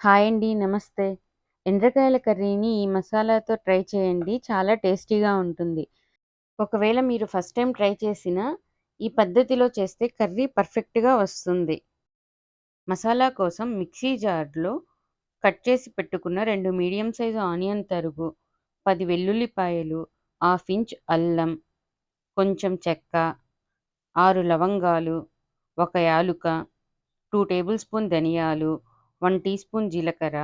Hi అండి. నమస్తే. ఎండ్రకాయల కర్రీని ఈ మసాలాతో ట్రై చేయండి. చాలా టేస్టీగా ఉంటుంది. ఒకవేళ మీరు ఫస్ట్ టైం ట్రై చేసినా, ఈ పద్ధతిలో చేస్తే కర్రీ పర్ఫెక్ట్‌గా వస్తుంది. మసాలా కోసం మిక్సీ జార్‌లో కట్ చేసి పెట్టుకున్న రెండు మీడియం సైజు ఆనియన్ తరుగు, పది వెల్లుల్లిపాయలు, హాఫ్ ఇంచ్ అల్లం, కొంచెం చెక్క, ఆరు లవంగాలు, ఒక యాలుక, టూ టేబుల్ స్పూన్ ధనియాలు, వన్ టీ స్పూన్ జీలకర్ర,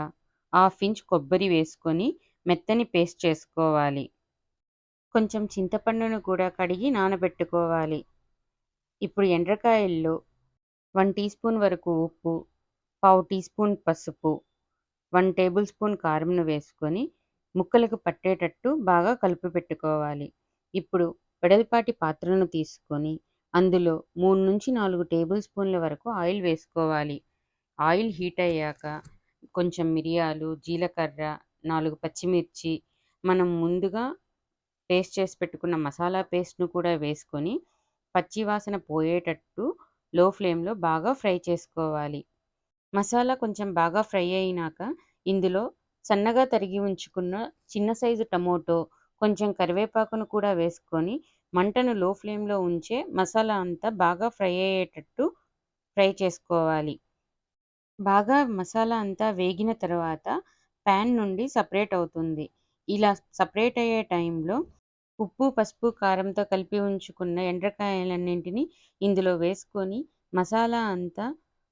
హాఫ్ ఇంచ్ కొబ్బరి వేసుకొని మెత్తని పేస్ట్ చేసుకోవాలి. కొంచెం చింతపండును కూడా కడిగి నానబెట్టుకోవాలి. ఇప్పుడు ఎండ్రకాయల్లో వన్ టీ స్పూన్ వరకు ఉప్పు, పావు టీ స్పూన్ పసుపు, వన్ టేబుల్ స్పూన్ కారంను వేసుకొని ముక్కలకు పట్టేటట్టు బాగా కలిపి పెట్టుకోవాలి. ఇప్పుడు వెడల్పాటి పాత్రను తీసుకొని అందులో 3-4 టేబుల్ స్పూన్ల వరకు ఆయిల్ వేసుకోవాలి. ఆయిల్ హీట్ అయ్యాక కొంచెం మిరియాలు, జీలకర్ర, నాలుగు పచ్చిమిర్చి, మనం ముందుగా పేస్ట్ చేసి పెట్టుకున్న మసాలా పేస్ట్‌ను కూడా వేసుకొని పచ్చి వాసన పోయేటట్టు లో ఫ్లేమ్‌లో బాగా ఫ్రై చేసుకోవాలి. మసాలా కొంచెం బాగా ఫ్రై అయినాక ఇందులో సన్నగా తరిగి ఉంచుకున్న చిన్న సైజు టమోటో, కొంచెం కరివేపాకును కూడా వేసుకొని మంటను లో ఫ్లేమ్‌లో ఉంచే మసాలా అంతా బాగా ఫ్రై అయ్యేటట్టు ఫ్రై చేసుకోవాలి. బాగా మసాలా అంతా వేగిన తర్వాత పాన్ నుండి సపరేట్ అవుతుంది. ఇలా సపరేట్ అయ్యే టైంలో ఉప్పు, పసుపు, కారంతో కలిపి ఉంచుకున్న ఎండ్రకాయలన్నింటినీ ఇందులో వేసుకొని మసాలా అంతా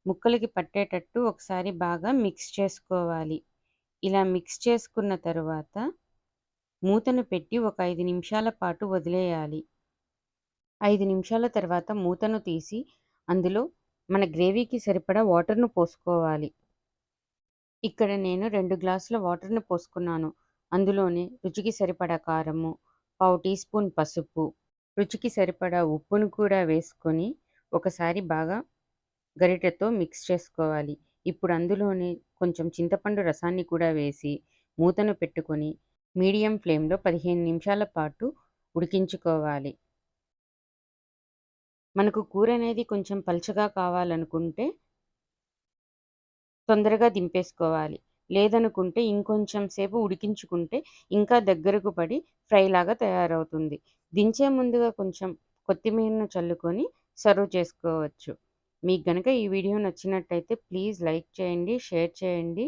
ముక్కలకి పట్టేటట్టు ఒకసారి బాగా మిక్స్ చేసుకోవాలి. ఇలా మిక్స్ చేసుకున్న తర్వాత మూతను పెట్టి ఒక ఐదు నిమిషాల పాటు వదిలేయాలి. ఐదు నిమిషాల తర్వాత మూతను తీసి అందులో మన గ్రేవీకి సరిపడా వాటర్‌ను పోసుకోవాలి. ఇక్కడ నేను రెండు గ్లాసుల వాటర్ను పోసుకున్నాను. అందులోనే రుచికి సరిపడా కారము, పావు టీ స్పూన్ పసుపు, రుచికి సరిపడా ఉప్పును కూడా వేసుకొని ఒకసారి బాగా గరిటెతో మిక్స్ చేసుకోవాలి. ఇప్పుడు అందులోనే కొంచెం చింతపండు రసాన్ని కూడా వేసి మూతను పెట్టుకొని మీడియం ఫ్లేమ్‌లో 15 నిమిషాల పాటు ఉడికించుకోవాలి. మనకు కూర అనేది కొంచెం పల్చగా కావాలనుకుంటే తొందరగా దింపేసుకోవాలి. లేదనుకుంటే ఇంకొంచెం సేపు ఉడికించుకుంటే ఇంకా దగ్గరకు పడి ఫ్రైలాగా తయారవుతుంది. దించే ముందుగా కొంచెం కొత్తిమీరను చల్లుకొని సర్వ్ చేసుకోవచ్చు. మీకు గనక ఈ వీడియో నచ్చినట్టయితే ప్లీజ్ లైక్ చేయండి, షేర్ చేయండి.